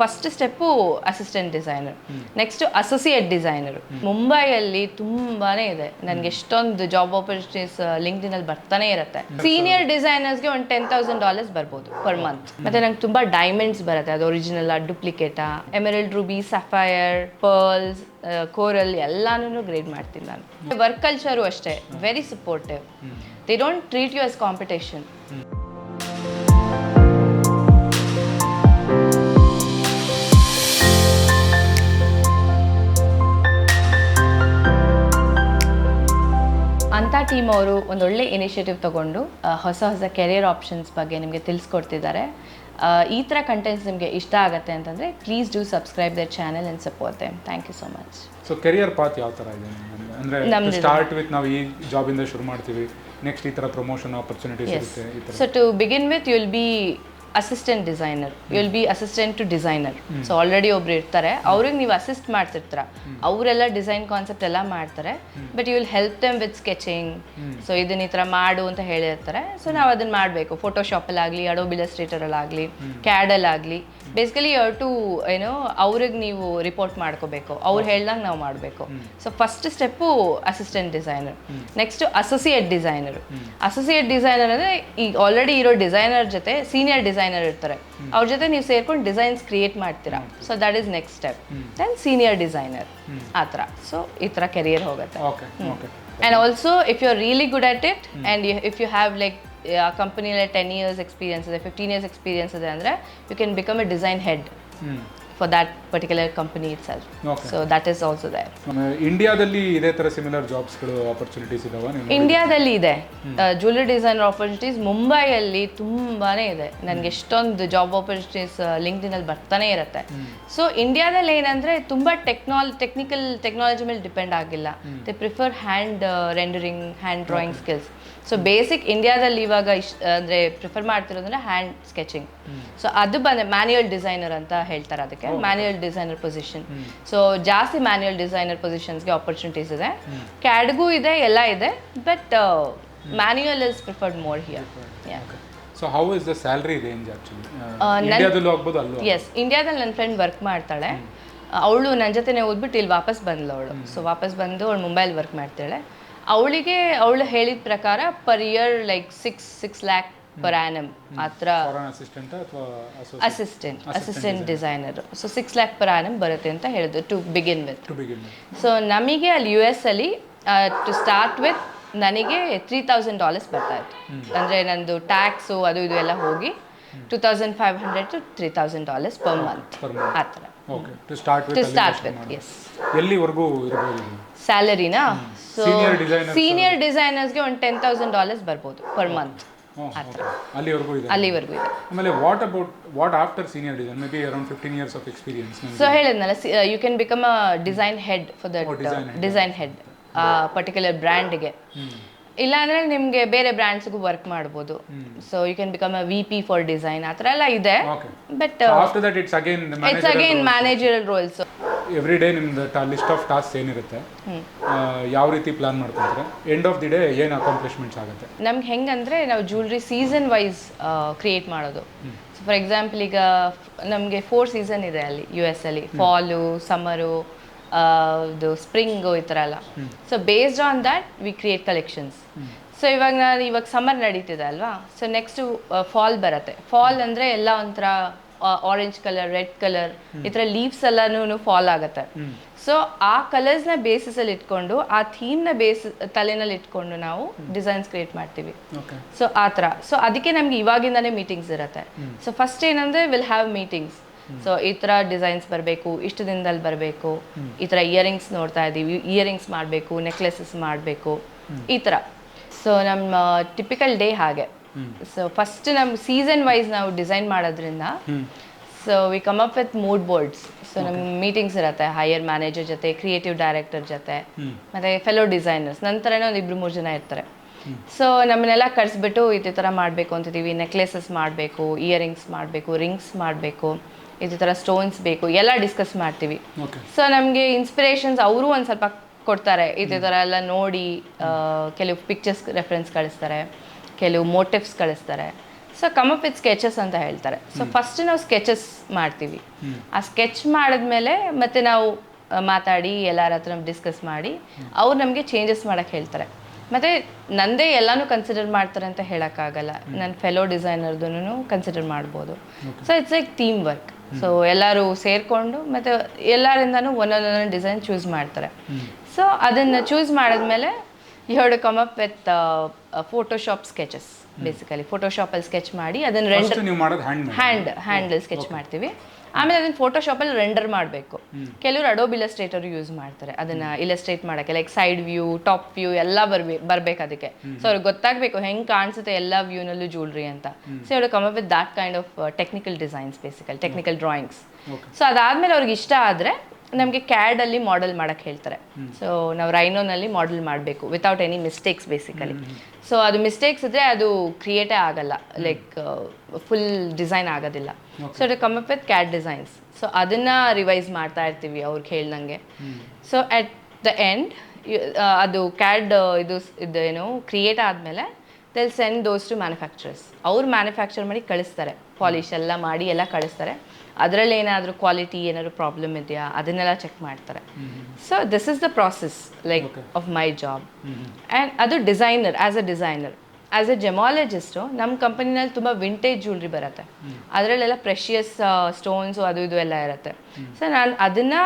First step assistant designer next associate designer ಮುಂಬೈಯಲ್ಲಿ ತುಂಬಾನೇ ಇದೆ. ನನಗೆ ಎಷ್ಟೊಂದು ಜಾಬ್ ಆಪರ್ಚುನಿಟೀಸ್ ಲಿಂಕ್ಡಿನಲ್ಲಿ ಬರ್ತಾನೆ ಇರುತ್ತೆ. ಸೀನಿಯರ್ ಡಿಸೈನರ್ಸ್ಗೆ ಒಂದು ಟೆನ್ ತೌಸಂಡ್ ಡಾಲರ್ಸ್ ಬರ್ಬೋದು ಪರ್ ಮಂತ್ ಮತ್ತೆ ನಂಗೆ ತುಂಬಾ ಡೈಮಂಡ್ಸ್ ಬರುತ್ತೆ. ಅದು original duplicate emerald ruby sapphire pearls coral ಎಲ್ಲಾನು ಗ್ರೇಡ್ ಮಾಡ್ತೀನಿ ನಾನು. ವರ್ಕ್ ಕಲ್ಚರು ಅಷ್ಟೇ. Very supportive they don't treat you as competition team ಅವರು ಒಂದು ಒಳ್ಳೆ ಇನಿಷಿಯೇಟಿವ್ ತಗೊಂಡು ಹೊಸ ಹೊಸ ಕೆರಿಯರ್ ಆಪ್ಷನ್ಸ್ ಬಗ್ಗೆ ನಿಮಗೆ ತಿಳಿಸ್ಕೊಡ್ತಿದ್ದಾರೆ. ಈ ಥರ ಕಂಟೆಂಟ್ಸ್ ನಿಮಗೆ ಇಷ್ಟ ಆಗುತ್ತೆ ಅಂತಂದರೆ please do subscribe their channel and support them thank you so much so career path ಯಾವ ಥರ ಇದೆ ಅಂದರೆ ಅಂದ್ರೆ ಸ್ಟಾರ್ಟ್ ವಿತ್ ನಾವು ಈ ಜಾಬಿಂದ ಶುರು ಮಾಡ್ತೀವಿ ನೆಕ್ಸ್ಟ್ ಈ ಥರ ಪ್ರಮೋಷನ್ ಆಪರ್ಚುನಿಟೀಸ್ ಇರುತ್ತೆ so to begin with you will be assistant designer you will be assistant to designer so already ಒಬ್ರು ಇರ್ತಾರೆ. ಅವ್ರಿಗೆ ನೀವು ಅಸಿಸ್ಟ್ ಮಾಡ್ತಿರ್ತೀರ. ಅವರೆಲ್ಲ ಡಿಸೈನ್ ಕಾನ್ಸೆಪ್ಟ್ ಎಲ್ಲ ಮಾಡ್ತಾರೆ. But you will help them with sketching so ಇದನ್ನ ಈ ಥರ ಮಾಡು ಅಂತ ಹೇಳಿರ್ತಾರೆ. ಸೊ ನಾವು ಅದನ್ನ ಮಾಡಬೇಕು. ಫೋಟೋಶಾಪಲ್ಲಾಗಲಿ ಕ್ಯಾಡಲ್ ಕ್ಯಾಡಲ್ಲಾಗಲಿ ಬೇಸಿಕಲಿ ಯು ಟು ಏನೋ ಅವ್ರಿಗೆ ನೀವು ರಿಪೋರ್ಟ್ ಮಾಡ್ಕೋಬೇಕು. ಅವ್ರು ಹೇಳ್ದಂಗೆ ನಾವು ಮಾಡಬೇಕು. So first step assistant designer next associate designer associate designer ಅಂದರೆ ಈಗ ಆಲ್ರೆಡಿ ಇರೋ ಡಿಸೈನರ್ ಜೊತೆ ಸೀನಿಯರ್ ಡಿಸೈನರ್ ಇರ್ತಾರೆ. ಅವ್ರ ಜೊತೆ ನೀವು ಸೇರ್ಕೊಂಡು ಡಿಸೈನ್ಸ್ ಕ್ರಿಯೇಟ್ ಮಾಡ್ತೀರಾ. So that is next step then senior designer ಆ ಥರ. ಸೊ ಈ ಥರ ಕೆರಿಯರ್ ಹೋಗುತ್ತೆ. And also if you are really good at it and if you have like ಆ ಕಂಪನಿಯಲ್ಲಿ ಟೆನ್ ಇಯರ್ಸ್ ಎಕ್ಸ್ಪೀರಿಯನ್ಸ್ ಇದೆ ಫಿಫ್ಟೀನ್ ಇಯರ್ಸ್ ಎಕ್ಸ್ಪೀರಿಯನ್ಸ್ ಇದೆ ಅಂದರೆ you can become a design head for that particular company itself so that is also there ಇಂಡಿಯಾದಲ್ಲಿ ಇದೇ ಥರ similar ಜಾಬ್ಸ್ಗಳು opportunities ಇದಾವ ಇಂಡಿಯಾದಲ್ಲಿ ಇದೆ. ಜ್ಯುವೆಲರಿ ಡಿಸೈನರ್ ಆಪರ್ಚುನಿಟೀಸ್ ಮುಂಬೈಯಲ್ಲಿ ತುಂಬಾನೇ ಇದೆ. ನನಗೆ ಎಷ್ಟೊಂದು ಜಾಬ್ ಆಪರ್ಚುನಿಟೀಸ್ ಲಿಂಕ್ಡಿನಲ್ಲಿ ಬರ್ತಾನೆ ಇರುತ್ತೆ. ಸೊ ಇಂಡಿಯಾದಲ್ಲಿ ಏನಂದ್ರೆ ತುಂಬಾ ಟೆಕ್ನಾಲ್ ಟೆಕ್ನಿಕಲ್ ಟೆಕ್ನಾಲಜಿ ಮೇಲೆ ಡಿಪೆಂಡ್ ಆಗಿಲ್ಲ. They prefer hand rendering hand drawing skills so basic ಇಂಡಿಯಾದಲ್ಲಿ ಇವಾಗ ಇಶ್ ಅಂದರೆ ಪ್ರಿಫರ್ ಮಾಡ್ತಿರೋದಂದ್ರೆ ಹ್ಯಾಂಡ್ ಸ್ಕೆಚಿಂಗ್ ಸೊ ಅದು ಬಂದ ಮ್ಯಾನ್ಯುಯಲ್ ಡಿಸೈನರ್ ಅಂತ ಹೇಳ್ತಾರೆ ಅದಕ್ಕೆ ಮ್ಯಾನ್ಯುಯಲ್ ಡಿಸೈನರ್ ಪೊಸಿಷನ್ ಸೊ ಜಾಸ್ತಿ ಮ್ಯಾನ್ಯುಯಲ್ ಡಿಸೈನರ್ ಪೊಸಿಷನ್ಸ್ಗೆ ಆಪರ್ಚುನಿಟೀಸ್ ಇದೆ. ಕ್ಯಾಡ್ಗೂ ಇದೆ ಎಲ್ಲ ಇದೆ but manual is preferred more here so how is the salary range ಅಲ್ಲೂ ಎಸ್ ಇಂಡಿಯಾದಲ್ಲಿ ನನ್ನ ಫ್ರೆಂಡ್ ವರ್ಕ್ ಮಾಡ್ತಾಳೆ. ಅವಳು ನನ್ನ ಜೊತೆನೇ ಓದ್ಬಿಟ್ಟು ಇಲ್ಲಿ ವಾಪಸ್ ಬಂದ್ಲು ಅವಳು. ಸೊ ವಾಪಸ್ ಬಂದು ಅವಳು ಮುಂಬೈಲಿ ವರ್ಕ್ ಮಾಡ್ತಾಳೆ. ಅವಳಿಗೆ ಅವಳು ಹೇಳಿದ ಪ್ರಕಾರ per year like six six lakh per annum ಮಾತ್ರ ಥರ assistant assistant designer so six lakh per annum ಬರುತ್ತೆ ಅಂತ ಹೇಳಿದ್ರು ಟು ಬಿಗಿನ್ ವಿತ್ ಸೊ ನಮಗೆ ಅಲ್ಲಿ ಯು ಎಸ್ ಅಲ್ಲಿ ಟು ಸ್ಟಾರ್ಟ್ ವಿತ್ ನನಗೆ ತ್ರೀ ತೌಸಂಡ್ ಡಾಲರ್ಸ್ ಬರ್ತಾ ಇತ್ತು. ಅಂದರೆ ನಂದು ಟ್ಯಾಕ್ಸು ಅದು ಇದು ಎಲ್ಲ ಹೋಗಿ two thousand five hundred to three thousand dollars per month ಆ ಥರ. Okay to start to with start with S ಎಲ್ಲಿವರೆಗೂ ಸ್ಯಾಲರಿನಾ ಸೊ ಸೀನಿಯರ್ ಡಿಸೈನರ್ಸ್ಗೆ ಒಂದು ಟೆನ್ ತೌಸಂಡ್ ಡಾಲರ್ಸ್ ಬರ್ಬೋದು ಪರ್ ಮಂತ್. ಅಲ್ಲಿವರೆಗೂ ಇದೆ. ಅಲ್ಲಿವರೆಗೂ ಇದೆ. ಆಮೇಲೆ what about what after senior design may be around fifteen years of experience so ಹೇಳಿದ್ನಲ್ಲ you can become a design head for the design head particular ಬ್ರ್ಯಾಂಡ್ಗೆ ಇಲ್ಲಾಂದ್ರೆ ನಿಮಗೆ ಬೇರೆ ಬ್ರ್ಯಾಂಡ್ಸ್ಗೂ ವರ್ಕ್ ಮಾಡ್ಬೋದು. So you can become a V P for design ಆ ಥರ ಎಲ್ಲ ಇದೆ. But after that it's again it's again managerial roles every day ನಿಮ್ದು ಲಿಸ್ಟ್ ಆಫ್ ಟಾಸ್ಕ್ ಏನಿರುತ್ತೆ ಯಾವ ರೀತಿ ಪ್ಲಾನ್ ಮಾಡ್ಕೊಂಡ್ರೆ ಎಂಡ್ ಆಫ್ ದಿ ಡೇ ಏನು ಅಕಾಂಪ್ಲಿಷ್ಮೆಂಟ್ಸ್ ಆಗುತ್ತೆ? ನಮ್ಗೆ ಹೆಂಗಂದ್ರೆ ನಾವು ಜ್ಯುವೆಲ್ರಿ ಸೀಸನ್ ವೈಸ್ ಕ್ರಿಯೇಟ್ ಮಾಡೋದು. ಫಾರ್ ಎಕ್ಸಾಂಪಲ್ ಈಗ ನಮಗೆ ಫೋರ್ ಸೀಸನ್ ಇದೆ ಅಲ್ಲಿ ಯು ಎಸ್ ಅಲ್ಲಿ. ಫಾಲು ಸಮ್ಮರು ಇದು ಸ್ಪ್ರಿಂಗು ಈ ಥರ ಎಲ್ಲ. So based on that we create collections so ಇವಾಗ ನಾನು ಇವಾಗ ಸಮ್ಮರ್ ನಡೀತಿದೆ ಅಲ್ವಾ? ಸೊ ನೆಕ್ಸ್ಟ್ ಫಾಲ್ ಬರುತ್ತೆ. ಫಾಲ್ ಅಂದರೆ ಎಲ್ಲ ಒಂಥರ ಆರೆಂಜ್ ಕಲರ್ ರೆಡ್ ಕಲರ್ ಈ ಥರ ಲೀವ್ಸ್ ಎಲ್ಲನೂ ಫಾಲ್ ಆಗುತ್ತೆ. ಸೊ ಆ ಕಲರ್ಸ್ನ ಬೇಸಿಸಲ್ಲಿ ಇಟ್ಕೊಂಡು ಆ ಥೀಮ್ನ ಬೇಸ್ ತಲೆನಲ್ಲಿ ಇಟ್ಕೊಂಡು ನಾವು ಡಿಸೈನ್ಸ್ ಕ್ರಿಯೇಟ್ ಮಾಡ್ತೀವಿ. ಸೊ ಆ ಥರ. ಸೊ ಅದಕ್ಕೆ ನಮ್ಗೆ ಇವಾಗಿಂದಾನೇ ಮೀಟಿಂಗ್ಸ್ ಇರುತ್ತೆ. ಸೊ ಫಸ್ಟ್ ಏನಂದ್ರೆ ವಿಲ್ ಹ್ಯಾವ್ ಮೀಟಿಂಗ್ಸ್ ಸೊ ಈ ಥರ ಡಿಸೈನ್ಸ್ ಬರಬೇಕು ಇಷ್ಟು ದಿನದಲ್ಲಿ ಬರಬೇಕು ಈ ಥರ ಇಯರಿಂಗ್ಸ್ ನೋಡ್ತಾ ಇದ್ದೀವಿ ಇಯರಿಂಗ್ಸ್ ಮಾಡಬೇಕು ನೆಕ್ಲೆಸಸ್ ಮಾಡಬೇಕು ಈ ಥರ. ಸೊ ನಮ್ಮ ಟಿಪಿಕಲ್ ಡೇ ಹಾಗೆ. ಸೊ ಫಸ್ಟ್ ನಮ್ಮ ಸೀಸನ್ ವೈಸ್ ನಾವು ಡಿಸೈನ್ ಮಾಡೋದ್ರಿಂದ so we come up with mood boards so ನಮ್ಮ ಮೀಟಿಂಗ್ಸ್ ಇರುತ್ತೆ ಹೈಯರ್ ಮ್ಯಾನೇಜರ್ ಜೊತೆ ಕ್ರಿಯೇಟಿವ್ ಡೈರೆಕ್ಟರ್ ಜೊತೆ ಮತ್ತೆ ಫೆಲೋ ಡಿಸೈನರ್ಸ್ ನಂತರನೇ ಒಂದು ಇಬ್ರು ಮೂರು ಜನ ಇರ್ತಾರೆ. ಸೊ ನಮ್ಮನ್ನೆಲ್ಲ ಕರೆಸ್ಬಿಟ್ಟು ಇದೇ ಥರ ಮಾಡಬೇಕು ಅಂತಿದ್ದೀವಿ ನೆಕ್ಲೆಸಸ್ ಮಾಡಬೇಕು ಇಯರಿಂಗ್ಸ್ ಮಾಡಬೇಕು ರಿಂಗ್ಸ್ ಮಾಡಬೇಕು. ಇದೇ ಥರ ಸ್ಟೋನ್ಸ್ ಬೇಕು ಎಲ್ಲ ಡಿಸ್ಕಸ್ ಮಾಡ್ತೀವಿ. ಸೊ ನಮಗೆ ಇನ್ಸ್ಪಿರೇಷನ್ಸ್ ಅವರು ಒಂದು ಸ್ವಲ್ಪ ಕೊಡ್ತಾರೆ. ಇದೇ ಥರ ಎಲ್ಲ ನೋಡಿ ಕೆಲವು ಪಿಕ್ಚರ್ಸ್ ರೆಫರೆನ್ಸ್ ಕಳಿಸ್ತಾರೆ ಕೆಲವು ಮೋಟಿವ್ಸ್ ಕಳಿಸ್ತಾರೆ. So come up with sketches ಅಂತ ಹೇಳ್ತಾರೆ. ಸೊ ಫಸ್ಟ್ ನಾವು ಸ್ಕೆಚಸ್ ಮಾಡ್ತೀವಿ. ಆ ಸ್ಕೆಚ್ ಮಾಡಿದ್ಮೇಲೆ ಮತ್ತೆ ನಾವು ಮಾತಾಡಿ ಎಲ್ಲರ ಹತ್ರ ಡಿಸ್ಕಸ್ ಮಾಡಿ ಅವ್ರು ನಮಗೆ ಚೇಂಜಸ್ ಮಾಡೋಕ್ಕೆ ಹೇಳ್ತಾರೆ. ಮತ್ತು ನಂದೇ ಎಲ್ಲಾನು ಕನ್ಸಿಡರ್ ಮಾಡ್ತಾರೆ ಅಂತ ಹೇಳೋಕ್ಕಾಗಲ್ಲ. ನನ್ನ ಫೆಲೋ ಡಿಸೈನರ್ದು ಕನ್ಸಿಡರ್ ಮಾಡ್ಬೋದು. So it's like team work so ಎಲ್ಲರೂ ಸೇರ್ಕೊಂಡು ಮತ್ತೆ ಎಲ್ಲರಿಂದನೂ ಒಂದೊಂದೊಂದೊಂದು ಡಿಸೈನ್ ಚೂಸ್ ಮಾಡ್ತಾರೆ. ಸೊ ಅದನ್ನ ಚೂಸ್ ಮಾಡಿದ್ಮೇಲೆ you have to come up with Photoshop sketches basically ಫೋಟೋಶಾಪಲ್ಲಿ sketch ಮಾಡಿ ಅದನ್ನ render hand hand handle sketch ಮಾಡ್ತೀವಿ. ಆಮೇಲೆ ಅದನ್ನ ಫೋಟೋಶಾಪಲ್ಲಿ ರೆಂಡರ್ ಮಾಡಬೇಕು. ಕೆಲವರು ಅಡೋಬ್ ಇಲಸ್ಟ್ರೇಟರ್ ಯೂಸ್ ಮಾಡ್ತಾರೆ. ಅದನ್ನ ಇಲಸ್ಟ್ರೇಟ್ ಮಾಡೋಕ್ಕೆ like side view top view ಎಲ್ಲ ಬರ್ಬೇಕು ಬರ್ಬೇಕು ಅದಕ್ಕೆ. ಸೊ ಅವ್ರಿಗೆ ಗೊತ್ತಾಗಬೇಕು ಹೆಂಗೆ ಕಾಣಿಸುತ್ತೆ ಎಲ್ಲ ವ್ಯೂನಲ್ಲೂ ಜ್ಯೂಲ್ರಿ ಅಂತ. ಸೊ ಅವ್ರು come up with that kind of technical designs basically technical drawings. So ಅದಾದ್ಮೇಲೆ ಅವ್ರಿಗೆ ಇಷ್ಟ ಆದರೆ ನಮಗೆ ಕ್ಯಾಡಲ್ಲಿ ಮಾಡೆಲ್ ಮಾಡೋಕ್ಕೆ ಹೇಳ್ತಾರೆ. ಸೊ ನಾವು ರೈನೋನಲ್ಲಿ ಮಾಡೆಲ್ ಮಾಡಬೇಕು without any mistakes basically so ಅದು ಮಿಸ್ಟೇಕ್ಸ್ ಇದ್ರೆ ಅದು ಕ್ರಿಯೇಟೇ ಆಗಲ್ಲ. ಲೈಕ್ ಫುಲ್ ಡಿಸೈನ್ ಆಗೋದಿಲ್ಲ. ಸೊ ಅದು come up with CAD designs so ಅದನ್ನ ರಿವೈಸ್ ಮಾಡ್ತಾ ಇರ್ತೀವಿ ಅವ್ರಿಗೆ ಹೇಳ್ದಂಗೆ ಸೊ ಅಟ್ ದ ಎಂಡ್ ಅದು ಕ್ಯಾಡ್ ಇದು ಇದೇನು ಕ್ರಿಯೇಟ್ ಆದಮೇಲೆ they'll send those to manufacturers ಅವ್ರು ಮ್ಯಾನುಫ್ಯಾಕ್ಚರ್ ಮಾಡಿ ಕಳಿಸ್ತಾರೆ. ಪಾಲಿಶ್ ಎಲ್ಲ ಮಾಡಿ ಎಲ್ಲ ಕಳಿಸ್ತಾರೆ. ಅದರಲ್ಲಿ ಏನಾದರೂ ಕ್ವಾಲಿಟಿ ಏನಾದರೂ ಪ್ರಾಬ್ಲಮ್ ಇದೆಯಾ? ಅದನ್ನೆಲ್ಲ ಚೆಕ್ ಮಾಡ್ತಾರೆ. So this is the process like of my job and ಅದು designer as a designer as a gemologist ನಮ್ಮ ಕಂಪನಿನಲ್ಲಿ ತುಂಬ ವಿಂಟೇಜ್ ಜ್ಯುವೆಲ್ರಿ ಬರುತ್ತೆ. ಅದರಲ್ಲೆಲ್ಲ ಪ್ರೆಷಿಯಸ್ ಸ್ಟೋನ್ಸು ಅದು ಇದು ಎಲ್ಲ ಇರುತ್ತೆ. ಸೊ ನಾನು ಅದನ್ನು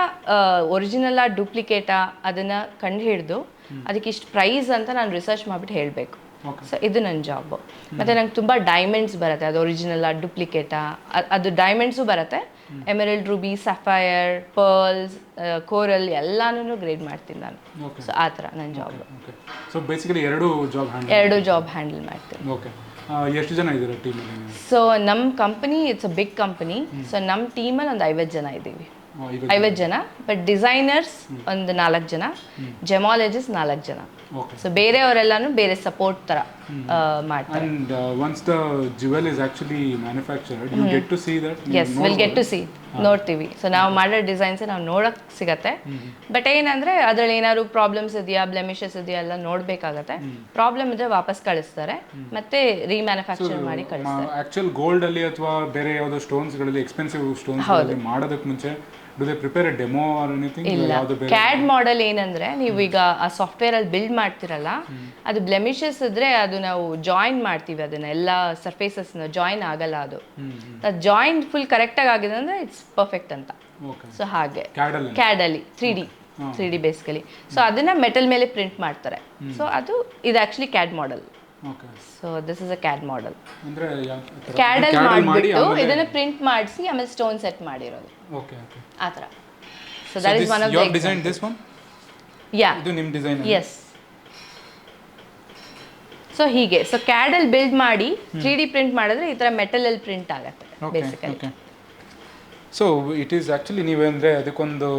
ಒರಿಜಿನಲ್ಲ ಡೂಪ್ಲಿಕೇಟಾ ಅದನ್ನು ಕಂಡು ಹಿಡಿದು ಅದಕ್ಕೆ ಇಷ್ಟು ಪ್ರೈಸ್ ಅಂತ ನಾನು ರಿಸರ್ಚ್ ಮಾಡಿಬಿಟ್ಟು ಹೇಳಬೇಕು. ಸೊ ಇದು ನನ್ನ ಜಾಬ್ ಮತ್ತೆ ನಂಗೆ ತುಂಬ ಡೈಮಂಡ್ಸ್ ಬರುತ್ತೆ. ಅದು ಒರಿಜಿನಲ್ ಡುಪ್ಲಿಕೇಟಾ ಅದು ಡೈಮಂಡ್ಸು ಬರುತ್ತೆ. Emerald ruby sapphire pearls coral ಎಲ್ಲಾನು ಗ್ರೇಡ್ ಮಾಡ್ತೀನಿ ನಾನು. ಸೊ ಆ ಥರ ನನ್ನ ಜಾಬ್ ಸೊ ಬೇಸಿಕಲಿ ಎರಡು ಜಾಬ್ ಎರಡು ಜಾಬ್ ಹ್ಯಾಂಡಲ್ ಮಾಡ್ತೀನಿ. ಓಕೆ ಎಷ್ಟು ಜನ ಇದ್ದೀರಾ ಟೀಮಲ್ಲಿ ಸೊ ನಮ್ಮ company it's a big company so ನಮ್ಮ ಟೀಮಲ್ಲಿ ಒಂದು ಐವತ್ತು ಜನ ಇದ್ದೀವಿ. ಐವತ್ತು ಜನ. ಬಟ್ ಡಿಸೈನರ್ಸ್ ಒಂದು ನಾಲ್ಕು ಜನ ಜೆಮಾಲಜಿಸ್ಟ್ ನಾಲ್ಕು ಜನ. ಸೊ ಬೇರೆಯವರೆಲ್ಲಾನು ಬೇರೆ ಸಪೋರ್ಟ್ ಥರ ಮಾಡ್ತಾರೆ And uh, once the jewel is actually manufactured, you get to see that. you ಎಸ್ know will get to see ನೋಡ್ತೀವಿ. ಸೊ ನಾವು ಮಾಡೋ ಡಿಸೈನ್ಸ್ ನಾವು ನೋಡಕ್ ಸಿಗತ್ತೆ. ಬಟ್ ಏನಂದ್ರೆ ಅದ್ರಲ್ಲಿ ಏನಾದ್ರು ಪ್ರಾಬ್ಲಮ್ಸ್ ಇದೆಯಾ ಬ್ಲೆಮಿಷಸ್ ಇದೆಯಾ ಎಲ್ಲ ನೋಡ್ಬೇಕಾಗತ್ತೆ. ಪ್ರಾಬ್ಲಮ್ ಇದ್ರೆ ವಾಪಸ್ ಕಳಿಸ್ತಾರೆ. ಮತ್ತೆ ರೀಮ್ಯಾನುಫ್ಯಾಕ್ಚರ್ ಮಾಡಿ ಕಳಿಸ್ತಾರೆ. ಆಕ್ಚುಯಲ್ ಗೋಲ್ಡ್ ಅಲ್ಲಿ ಅಥವಾ ಬೇರೆ ಯಾವುದೋ ಸ್ಟೋನ್ಸ್ಗಳಲ್ಲಿ ಎಕ್ಸ್ಪೆನ್ಸಿವ್ ಸ್ಟೋನ್ಸ್ ಮಾಡೋದಕ್ಕೆ ಮುಂಚೆ do they prepare a demo or anything ಇಲ್ಲ. ಯಾವುದು ಬೇರೆ ಕ್ಯಾಡ್ ಮಾಡೆಲ್ ಏನಂದ್ರೆ ನೀವು ಈಗ ಆ ಸಾಫ್ಟ್ವೇರ್ ಅಲ್ಲಿ ಬಿಲ್ಡ್ ಮಾಡ್ತಿರಲ್ಲ ಅದು ಬ್ಲೆಮಿಷಸ್ ಇದ್ರೆ ಅದು ನಾವು ಜಾಯಿನ್ ಮಾಡ್ತೀವಿ ಅದನ್ನ. ಎಲ್ಲ ಸರ್ಫೇಸಸ್ ಜಾಯಿನ್ ಆಗಲ್ಲ ಅದು. ಜಾಯಿನ್ ಫುಲ್ ಕರೆಕ್ಟಾಗಿ ಆಗಿದೆ ಅಂದ್ರೆ ಇಟ್ಸ್ ಪರ್ಫೆಕ್ಟ್ ಅಂತ. ಸೊ ಹಾಗೆ. ಕ್ಯಾಡಲ್ಲಿ three D three D basically so ಅದನ್ನ ಮೆಟಲ್ ಮೇಲೆ ಪ್ರಿಂಟ್ ಮಾಡ್ತಾರೆ. ಸೊ ಅದು ಇದು actually CAD model so this is a CAD model ಕ್ಯಾಡಲ್ ಮಾಡಿಬಿಟ್ಟು ಇದನ್ನ ಪ್ರಿಂಟ್ ಮಾಡಿಸಿ ಆಮೇಲೆ ಸ್ಟೋನ್ ಸೆಟ್ ಮಾಡಿರೋದು. ಆ ಥರ. So that is one of design this one yeah ಇದು ನಿಮ್ಮ ಡಿಸೈನ್ ಎಸ್ ಸೊ ಹೀಗೆ. ಸೊ ಕ್ಯಾಡಲ್ ಬಿಲ್ಡ್ ಮಾಡಿ ತ್ರೀ ಡಿ ಪ್ರಿಂಟ್ ಮಾಡಿದ್ರೆ ಈ ಥರ ಮೆಟಲಲ್ಲಿ ಪ್ರಿಂಟ್ ಆಗುತ್ತೆ basically so it is actually ನೀವು ಅಂದರೆ ಅದಕ್ಕೊಂದು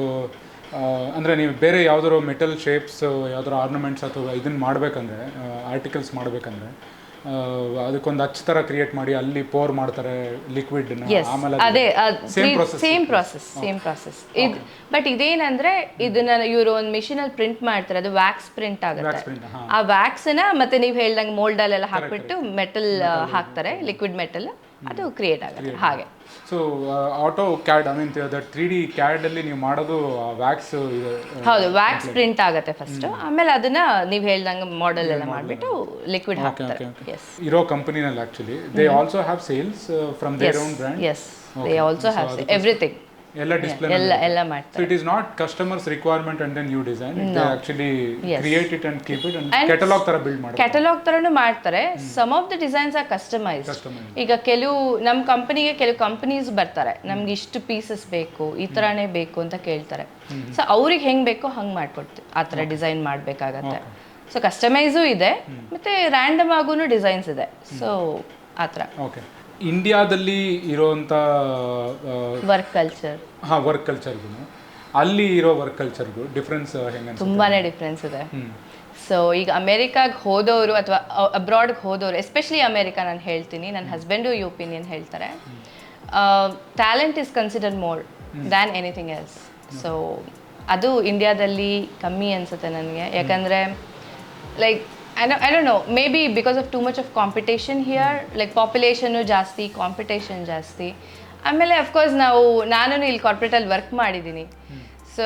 ಅಂದರೆ ಅಂದ್ರೆ ನೀವು ಬೇರೆ ಯಾವ್ದಾರು ಮೆಟಲ್ ಶೇಪ್ಸ್ ಯಾವ್ದಾರು ಆರ್ನಮೆಂಟ್ಸ್ ಅಥವಾ ಇದನ್ನ ಮಾಡಬೇಕಂದ್ರೆ ಆರ್ಟಿಕಲ್ಸ್ ಮಾಡಬೇಕಂದ್ರೆ ಅದಕ್ಕೊಂದು ಅಚ್ಚ ತರ ಕ್ರಿಯೇಟ್ ಮಾಡಿ ಅಲ್ಲಿ ಪೋರ್ ಮಾಡ್ತಾರೆ ಲಿಕ್ವಿಡ್ ಆಮೇಲೆ ಅದೇ ಸೇಮ್ ಪ್ರೊಸೆಸ್ ಸೇಮ್ ಪ್ರಾಸೆಸ್ ಇದು ಬಟ್ ಇದೇನಂದ್ರೆ ಇದನ್ನ ಇವರು ಒಂದು ಮಿಷಿನಲ್ಲಿ ಪ್ರಿಂಟ್ ಮಾಡ್ತಾರೆ ಅದು ವ್ಯಾಕ್ಸ್ ಪ್ರಿಂಟ್ ಆಗುತ್ತೆ. ಆ ವ್ಯಾಕ್ಸ್ನ ಮತ್ತೆ ನೀವು ಹೇಳ್ದಂಗೆ ಮೋಲ್ಡಲ್ಲೆಲ್ಲ ಹಾಕ್ಬಿಟ್ಟು ಮೆಟಲ್ ಹಾಕ್ತಾರೆ ಲಿಕ್ವಿಡ್ ಮೆಟಲ್ ಅದು ಕ್ರಿಯೇಟ್ ಆಗುತ್ತೆ. ಹಾಗೆ. So AutoCAD I mean that three D ಕ್ಯಾಡಲ್ಲಿ ನೀವು ಮಾಡೋದು ವ್ಯಾಕ್ಸ್ ಇದೆ ಹೌದು ವ್ಯಾಕ್ಸ್ ಪ್ರಿಂಟ್ ಆಗುತ್ತೆ ಫಸ್ಟ್ ಆಮೇಲೆ ಅದನ್ನ ನೀವು ಹೇಳ್ದಂಗೆ ಮಾಡೆಲ್ ಎಲ್ಲ ಮಾಡಿಬಿಟ್ಟು ಲಿಕ್ವಿಡ್ ಹಾಕ್ತಾರೆ. ಇರೋ ಕಂಪನಿನಲ್ಲಿ actually they also have sales from their own brand S they also have everything ಎಲ್ಲ ಡಿಸ್ಪ್ಲೇ ಎಲ್ಲ ಎಲ್ಲ ಮಾಡ್ತಾರೆ. It is not customers requirement and then you design it actually create it and keep it and catalogue ತರ build ಮಾಡ್ತಾರೆ. Catalogue ತರನು ಮಾಡ್ತಾರೆ. Some of the designs are customise ಈಗ ಕೆಲವು ನಮ್ಮ ಕಂಪನಿಗೆ ಕೆಲವು ಕಂಪನೀಸ್ ಬರ್ತಾರೆ. ನಮ್ಗೆ ಇಷ್ಟು ಪೀಸಸ್ ಬೇಕು ಈ ತರನೇ ಬೇಕು ಅಂತ ಕೇಳ್ತಾರೆ. ಸೊ ಅವ್ರಿಗೆ ಹೆಂಗ್ ಬೇಕೋ ಹಂಗ್ ಮಾಡ್ಕೊಡ್ತೀವಿ. ಆ ತರ ಡಿಸೈನ್ ಮಾಡ್ಬೇಕಾಗತ್ತೆ. ಸೊ ಕಸ್ಟಮೈಸು ಇದೆ. ಮತ್ತೆ ರ್ಯಾಂಡಮ್ ಆಗೂ ಡಿಸೈನ್ಸ್ ಇದೆ. ಸೊ ಆ ಥರ Okay. ಇಂಡಿಯಾದಲ್ಲಿ ಇರೋಂಥ ವರ್ಕ್ ಕಲ್ಚರ್ ಹಾ ವರ್ಕ್ ಕಲ್ಚರ್ಗೂ ಅಲ್ಲಿ ಇರೋ ವರ್ಕ್ ಕಲ್ಚರ್ಗೂ ಡಿಫ್ರೆನ್ಸ್ ಹೆಂಗೆ ತುಂಬಾನೇ ಡಿಫ್ರೆನ್ಸ್ ಇದೆ. ಸೊ ಈಗ ಅಮೇರಿಕಾಗೆ ಹೋದವರು ಅಥವಾ ಅಬ್ರಾಡ್ಗೆ ಹೋದವರು ಎಸ್ಪೆಷಲಿ ಅಮೇರಿಕಾ ನಾನು ಹೇಳ್ತೀನಿ ನನ್ನ ಹಸ್ಬೆಂಡು ಈ ಒಪಿನಿಯನ್ ಹೇಳ್ತಾರೆ. Talent is consider more than anything else so ಅದು ಇಂಡಿಯಾದಲ್ಲಿ ಕಮ್ಮಿ ಅನ್ಸುತ್ತೆ ನನಗೆ. ಯಾಕಂದರೆ like I don't, I don't know. Maybe because of too much of competition here, like population ಜಾಸ್ತಿ ಕಾಂಪಿಟೇಷನ್ ಜಾಸ್ತಿ. ಆಮೇಲೆ ಅಫ್ಕೋರ್ಸ್ ನಾವು ನಾನು ಇಲ್ಲಿ ಕಾರ್ಪೊರೇಟಲ್ಲಿ ವರ್ಕ್ ಮಾಡಿದ್ದೀನಿ so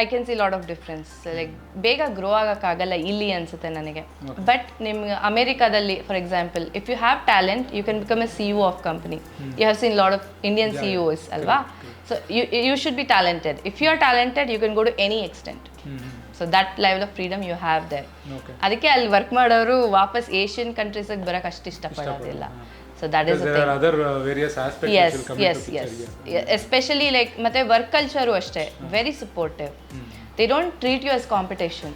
I can see lot of difference like ಬೇಗ ಗ್ರೋ ಆಗೋಕ್ಕಾಗಲ್ಲ ಇಲ್ಲಿ ಅನಿಸುತ್ತೆ ನನಗೆ. ಬಟ್ ನಿಮ್ಗೆ ಅಮೇರಿಕಾದಲ್ಲಿ for example if you have talent you can become a CEO of company you have seen lot of Indian CEOs ಅಲ್ವಾ? So you you should be talented if you are talented you can go to any extent so that level of freedom you have there ಅದಕ್ಕೆ ಅಲ್ಲಿ work ಮಾಡೋರು ವಾಪಸ್ Asian ಕಂಟ್ರೀಸಿಗೆ ಬರಕ್ ಅಷ್ಟು ಇಷ್ಟಪಡೋದಿಲ್ಲ. So that is yes ಎಸ್ ಎಸ್ ಎಸ್ ಎಸ್ಪೆಷಲಿ ಲೈಕ್ ಮತ್ತೆ ವರ್ಕ್ ಕಲ್ಚರು ಅಷ್ಟೇ very supportive they don't treat you as competition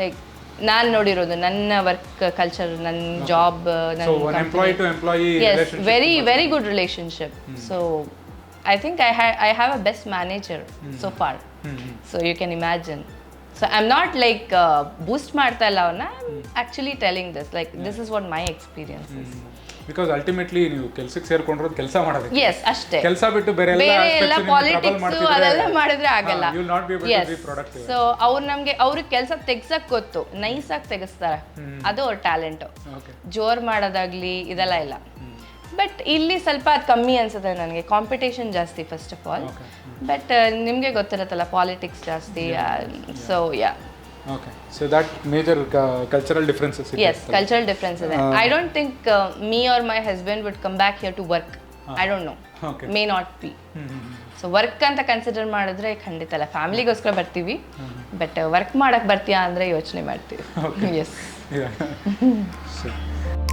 like ನಾನು ನೋಡಿರೋದು ನನ್ನ ವರ್ಕ್ ಕಲ್ಚರ್ ನನ್ನ ಜಾಬ್ ನನ್ನ very very good relationship so I think I have I have a best manager so for so you can imagine so I am not like boost ಮಾಡ್ತಾ ಇಲ್ಲ ಅವನ್ನ actually telling this like this is what my experience because ultimately ನೀವು ಕೆಲಸಕ್ಕೆ ಸೇರ್ಕೊಂಡಿರೋದು ಕೆಲಸ ಮಾಡೋದು S ಅಷ್ಟೇ. ಕೆಲಸ ಬಿಟ್ಟು ಬೇರೆ ಎಲ್ಲ ಪಾಲಿಟಿಕ್ಸ್ ಅದೆಲ್ಲ ಮಾಡಿದ್ರೆ ಆಗಲ್ಲ. you will not be able to be productive. So ಅವ್ರು ನಮಗೆ ಅವ್ರಿಗೆ ಕೆಲಸ ತೆಗ್ಸಕ್ ಗೊತ್ತು. ನೈಸ್ ಆಗಿ ತೆಗಿಸ್ತಾರೆ. ಅದು ಅವ್ರ ಟ್ಯಾಲೆಂಟು Okay. ಜೋರ್ ಮಾಡೋದಾಗ್ಲಿ ಇದೆಲ್ಲ ಇಲ್ಲ. ಬಟ್ ಇಲ್ಲಿ ಸ್ವಲ್ಪ ಅದು ಕಮ್ಮಿ ಅನ್ಸುತ್ತೆ ನನಗೆ. ಕಾಂಪಿಟೇಷನ್ ಜಾಸ್ತಿ ಫಸ್ಟ್ ಆಫ್ ಆಲ್ ಬಟ್ ನಿಮಗೆ ಗೊತ್ತಿರುತ್ತಲ್ಲ ಪಾಲಿಟಿಕ್ಸ್ ಜಾಸ್ತಿ so yeah okay so that major cultural differences S cultural difference ಇದೆ I don't think me or my husband would come back here to work I don't know. May not be so work ಅಂತ consider ಮಾಡಿದ್ರೆ ಖಂಡಿತ ಅಲ್ಲ. ಫ್ಯಾಮಿಲಿಗೋಸ್ಕರ ಬರ್ತೀವಿ. But work ಮಾಡಕ್ಕೆ ಬರ್ತೀಯಾ ಅಂದ್ರೆ ಯೋಚನೆ ಮಾಡ್ತೀವಿ. ಎಸ್